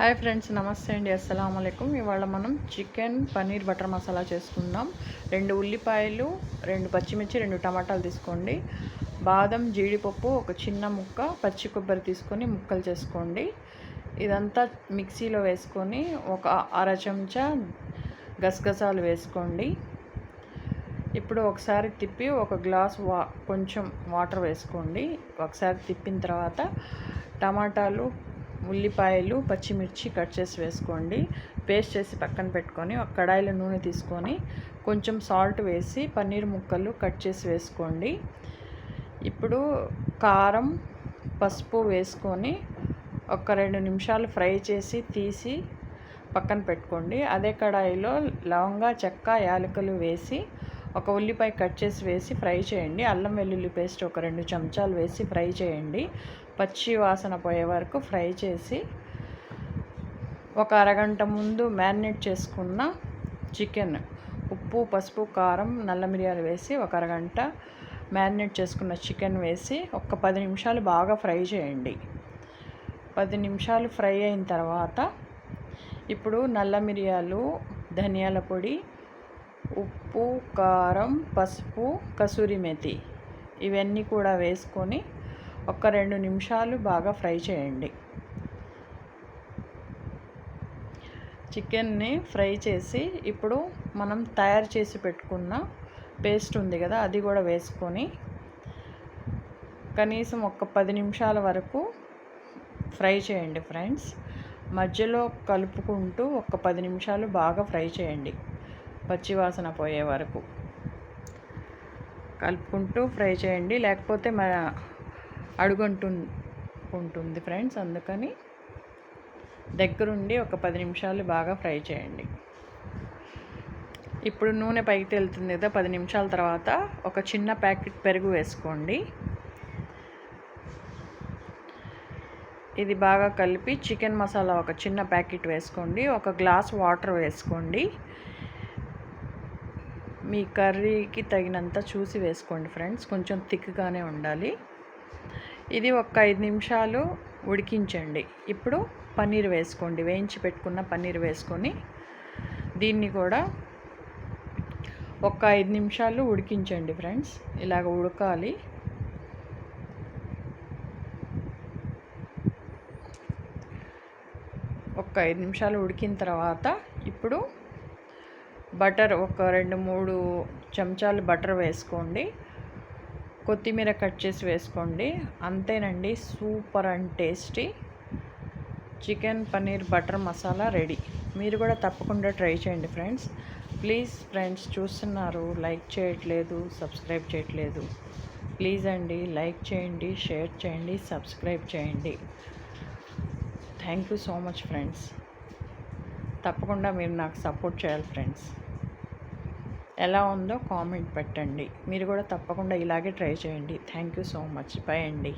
Hi friends నమస్తే అండి. అస్సలం అయికం ఇవాళ మనం చికెన్ పన్నీర్ బటర్ మసాలా చేసుకుందాం. రెండు ఉల్లిపాయలు రెండు పచ్చిమిర్చి రెండు టమాటాలు తీసుకోండి. బాదం జీడిపప్పు ఒక చిన్న ముక్క పచ్చి కొబ్బరి తీసుకొని ముక్కలు చేసుకోండి. ఇదంతా మిక్సీలో వేసుకొని ఒక అర చెంచా గసగసాలు వేసుకోండి. ఇప్పుడు ఒకసారి తిప్పి ఒక గ్లాస్ వా కొంచెం వాటర్ వేసుకోండి. ఒకసారి తిప్పిన తర్వాత టమాటాలు ఉల్లిపాయలు పచ్చిమిర్చి కట్ చేసి వేసుకోండి. పేస్ట్ చేసి పక్కన పెట్టుకొని ఒక కడాయిలో నూనె తీసుకొని కొంచెం సాల్ట్ వేసి పన్నీర్ ముక్కలు కట్ చేసి వేసుకోండి. ఇప్పుడు కారం పసుపు వేసుకొని ఒక రెండు నిమిషాలు ఫ్రై చేసి తీసి పక్కన పెట్టుకోండి. అదే కడాయిలో లవంగా చెక్క యాలకులు వేసి ఒక ఉల్లిపాయ కట్ చేసి వేసి ఫ్రై చేయండి. అల్లం వెల్లుల్లి పేస్ట్ ఒక రెండు చెంచాలు వేసి ఫ్రై చేయండి. పచ్చి వాసన పోయే వరకు ఫ్రై చేసి ఒక అరగంట ముందు మ్యారినేట్ చేసుకున్న చికెన్ ఉప్పు పసుపు కారం నల్ల మిరియాలు వేసి ఒక అరగంట మ్యారినేట్ చేసుకున్న చికెన్ వేసి ఒక పది నిమిషాలు బాగా ఫ్రై చేయండి. పది నిమిషాలు ఫ్రై అయిన తర్వాత ఇప్పుడు నల్ల మిరియాలు ధనియాల పొడి ఉప్పు కారం పసుపు కసూరి మెతి ఇవన్నీ కూడా వేసుకొని ఒక రెండు నిమిషాలు బాగా ఫ్రై చేయండి. చికెన్ని ఫ్రై చేసి ఇప్పుడు మనం తయారు చేసి పెట్టుకున్న పేస్ట్ ఉంది కదా అది కూడా వేసుకొని కనీసం ఒక పది నిమిషాల వరకు ఫ్రై చేయండి ఫ్రెండ్స్. మధ్యలో కలుపుకుంటూ ఒక పది నిమిషాలు బాగా ఫ్రై చేయండి పచ్చివాసన పోయే వరకు. కలుపుకుంటూ ఫ్రై చేయండి లేకపోతే మన అడుగంటు ఉంటుంది ఫ్రెండ్స్ అందుకని దగ్గరుండి ఒక పది నిమిషాలు బాగా ఫ్రై చేయండి. ఇప్పుడు నూనె పైకి తెలుతుంది కదా పది నిమిషాల తర్వాత ఒక చిన్న ప్యాకెట్ పెరుగు వేసుకోండి. ఇది బాగా కలిపి చికెన్ మసాలా ఒక చిన్న ప్యాకెట్ వేసుకోండి ఒక గ్లాస్ వాటర్ వేసుకోండి. మీ కర్రీకి తగినంత చూసి వేసుకోండి ఫ్రెండ్స్ కొంచెం థిక్గానే ఉండాలి. ఇది ఒక ఐదు నిమిషాలు ఉడికించండి. ఇప్పుడు పన్నీర్ వేసుకోండి. వేయించి పెట్టుకున్న పన్నీర్ వేసుకొని దీన్ని కూడా ఒక ఐదు నిమిషాలు ఉడికించండి ఫ్రెండ్స్. ఇలాగ ఉడకాలి. ఒక ఐదు నిమిషాలు ఉడికిన తర్వాత ఇప్పుడు బటర్ ఒక రెండు మూడు చెంచాలు బటర్ వేసుకోండి. కొత్తిమీర కట్ చేసి వేసుకోండి. అంతేనండి super and tasty. Chicken paneer butter masala ready. మీరు కూడా తప్పకుండా ట్రై చేయండి ఫ్రెండ్స్. ప్లీజ్ ఫ్రెండ్స్ చూస్తున్నారు లైక్ చేయట్లేదు సబ్స్క్రైబ్ చేయట్లేదు. ప్లీజ్ అండి లైక్ చేయండి షేర్ చేయండి సబ్స్క్రైబ్ చేయండి. Thank you so much friends. తప్పకుండా మీరు నాకు సపోర్ట్ చేయాలి ఫ్రెండ్స్. ఎలా ఉందో కామెంట్ పెట్టండి. మీరు కూడా తప్పకుండా ఇలాగే ట్రై చేయండి. Thank you so much. Bye అండి.